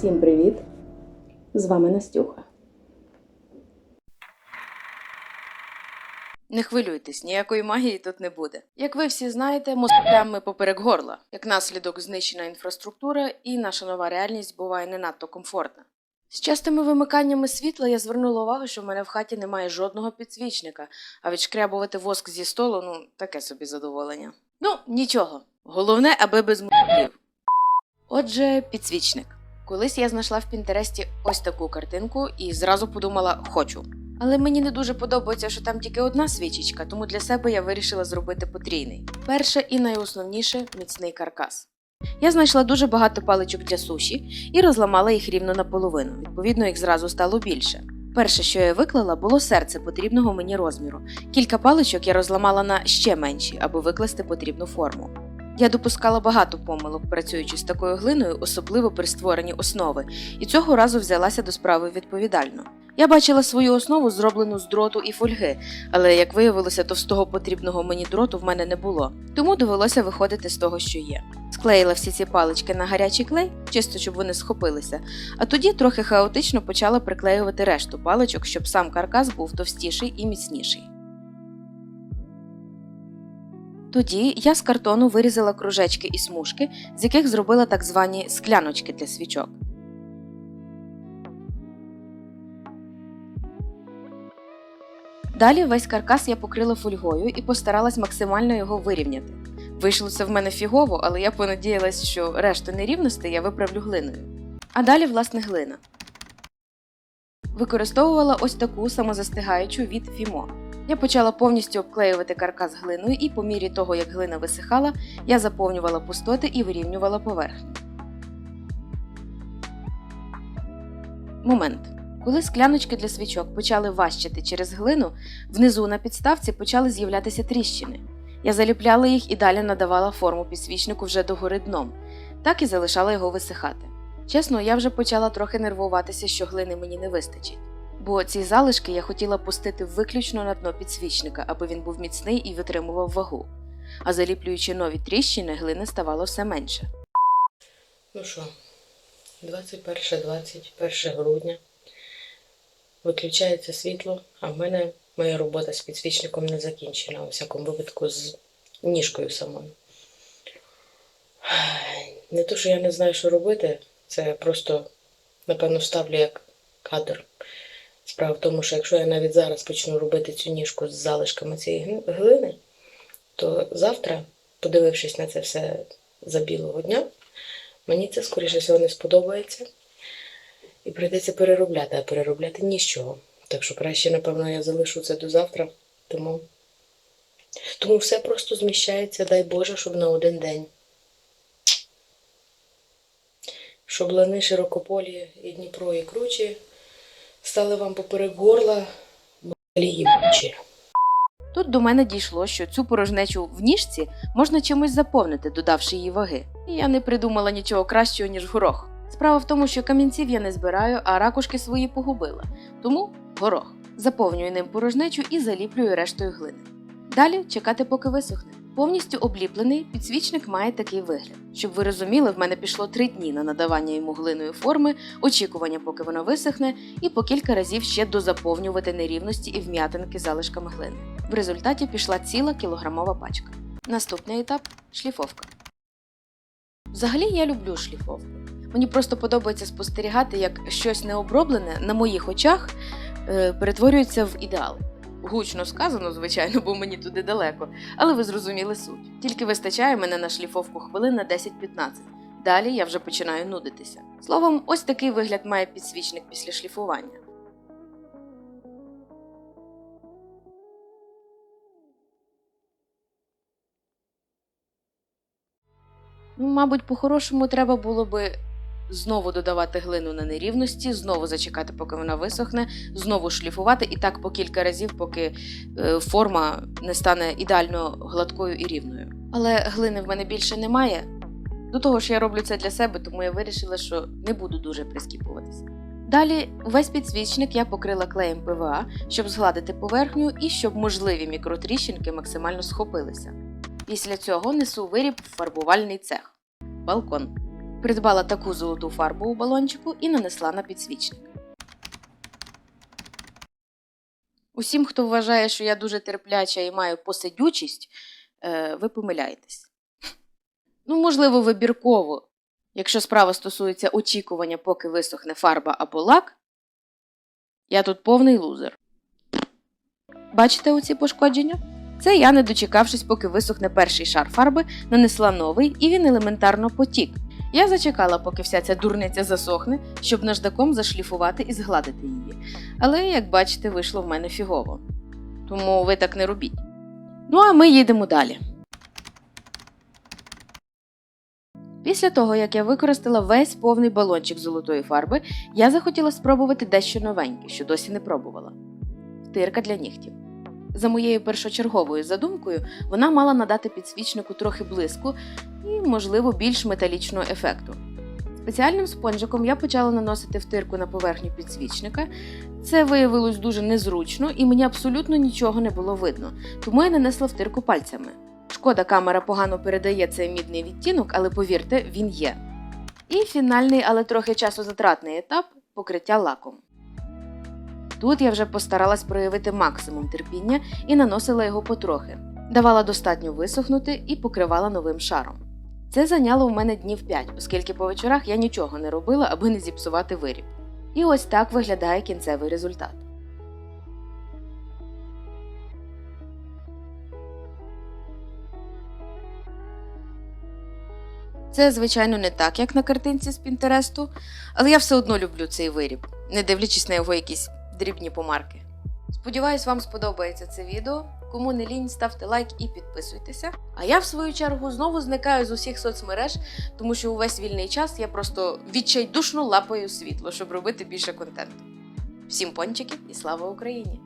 Всім привіт! З вами Настюха. Не хвилюйтесь, ніякої магії тут не буде. Як ви всі знаєте, ми поперек горла. Як наслідок знищена інфраструктура, і наша нова реальність буває не надто комфортна. З частими вимиканнями світла я звернула увагу, що в мене в хаті немає жодного підсвічника, а відшкрябувати воск зі столу ну таке собі задоволення. Ну, нічого. Головне, аби без мутків. Отже, підсвічник. Колись я знайшла в Пінтересті ось таку картинку і зразу подумала хочу. Але мені не дуже подобається, що там тільки одна свічечка, тому для себе я вирішила зробити потрійний. Перше і найосновніше міцний каркас. Я знайшла дуже багато паличок для суші і розламала їх рівно наполовину. Відповідно, їх зразу стало більше. Перше, що я виклала, було серце потрібного мені розміру. Кілька паличок я розламала на ще менші, аби викласти потрібну форму. Я допускала багато помилок, працюючи з такою глиною, особливо при створенні основи, і цього разу взялася до справи відповідально. Я бачила свою основу, зроблену з дроту і фольги, але як виявилося, товстого потрібного мені дроту в мене не було, тому довелося виходити з того, що є. Склеїла всі ці палички на гарячий клей, чисто щоб вони схопилися, а тоді трохи хаотично почала приклеювати решту паличок, щоб сам каркас був товстіший і міцніший. Тоді я з картону вирізала кружечки і смужки, з яких зробила так звані скляночки для свічок. Далі весь каркас я покрила фольгою і постаралась максимально його вирівняти. Вийшло це в мене фігово, але я понадіялась, що решту нерівностей я виправлю глиною. А далі, власне, глина. Використовувала ось таку самозастигаючу від Фімо. Я почала повністю обклеювати каркас глиною, і по мірі того, як глина висихала, я заповнювала пустоти і вирівнювала поверхню. Момент. Коли скляночки для свічок почали важчати через глину, внизу на підставці почали з'являтися тріщини. Я заліпляла їх і далі надавала форму підсвічнику вже догори дном, так і залишала його висихати. Чесно, я вже почала трохи нервуватися, що глини мені не вистачить. Бо ці залишки я хотіла пустити виключно на дно підсвічника, аби він був міцний і витримував вагу. А заліплюючи нові тріщини, глини ставало все менше. Ну що, 21-21 грудня. Виключається світло, а в мене моя робота з підсвічником не закінчена, у всякому випадку з ніжкою самою. Не то, що я не знаю, що робити, це просто, напевно, ставлю як кадр. Справа в тому, що якщо я навіть зараз почну робити цю ніжку з залишками цієї глини, то завтра, подивившись на це все за білого дня, мені це, скоріше всього, не сподобається. І прийдеться переробляти, а переробляти нічого. Так що краще, напевно, я залишу це до завтра. Тому, тому все просто зміщається, дай Боже, щоб на один день. Щоб лани широкополі і Дніпро і кручі стали вам поперек горла, малі їбучі. Тут до мене дійшло, що цю порожнечу в ніжці можна чимось заповнити, додавши її ваги. І я не придумала нічого кращого, ніж горох. Справа в тому, що камінців я не збираю, а ракушки свої погубила. Тому горох. Заповнюю ним порожнечу і заліплюю рештою глини. Далі чекати, поки висохне. Повністю обліплений підсвічник має такий вигляд. Щоб ви розуміли, в мене пішло три дні на надавання йому глиної форми, очікування, поки воно висохне, і по кілька разів ще дозаповнювати нерівності і вм'ятинки залишками глини. В результаті пішла ціла кілограмова пачка. Наступний етап шліфовка. Взагалі я люблю шліфовку. Мені просто подобається спостерігати, як щось необроблене на моїх очах е, перетворюється в ідеал. Гучно сказано, звичайно, бо мені туди далеко, але ви зрозуміли суть. Тільки вистачає мене на шліфовку хвилин на 10-15. Далі я вже починаю нудитися. Словом, ось такий вигляд має підсвічник після шліфування. Мабуть, по-хорошому треба було би знову додавати глину на нерівності, знову зачекати, поки вона висохне, знову шліфувати і так по кілька разів, поки е, форма не стане ідеально гладкою і рівною. Але глини в мене більше немає. До того ж, я роблю це для себе, тому я вирішила, що не буду дуже прискіпуватися. Далі весь підсвічник я покрила клеєм ПВА, щоб згладити поверхню і щоб можливі мікротріщинки максимально схопилися. Після цього несу виріб в фарбувальний цех балкон. Придбала таку золоту фарбу у балончику і нанесла на підсвічник. Усім, хто вважає, що я дуже терпляча і маю посидючість, е, ви помиляєтесь. Ну, можливо, вибірково. Якщо справа стосується очікування, поки висохне фарба або лак, я тут повний лузер. Бачите оці пошкодження? Це я, не дочекавшись, поки висохне перший шар фарби, нанесла новий і він елементарно потік. Я зачекала, поки вся ця дурниця засохне, щоб наждаком зашліфувати і згладити її. Але, як бачите, вийшло в мене фігово. Тому ви так не робіть. Ну а ми їдемо далі. Після того, як я використала весь повний балончик золотої фарби, я захотіла спробувати дещо новеньке, що досі не пробувала втирка для нігтів. За моєю першочерговою задумкою, вона мала надати підсвічнику трохи блиску і, можливо, більш металічного ефекту. Спеціальним спонжиком я почала наносити втирку на поверхню підсвічника. Це виявилось дуже незручно і мені абсолютно нічого не було видно, тому я нанесла втирку пальцями. Шкода, камера погано передає цей мідний відтінок, але повірте, він є. І фінальний, але трохи часозатратний етап покриття лаком. Тут я вже постаралась проявити максимум терпіння і наносила його потрохи, давала достатньо висохнути і покривала новим шаром. Це зайняло в мене днів 5, оскільки по вечорах я нічого не робила, аби не зіпсувати виріб. І ось так виглядає кінцевий результат. Це, звичайно, не так, як на картинці з Пінтересту, але я все одно люблю цей виріб, не дивлячись на його якісь дрібні помарки. Сподіваюсь, вам сподобається це відео. Кому не лінь, ставте лайк і підписуйтеся. А я, в свою чергу, знову зникаю з усіх соцмереж, тому що увесь вільний час я просто відчайдушно лапаю світло, щоб робити більше контенту. Всім пончиків і слава Україні!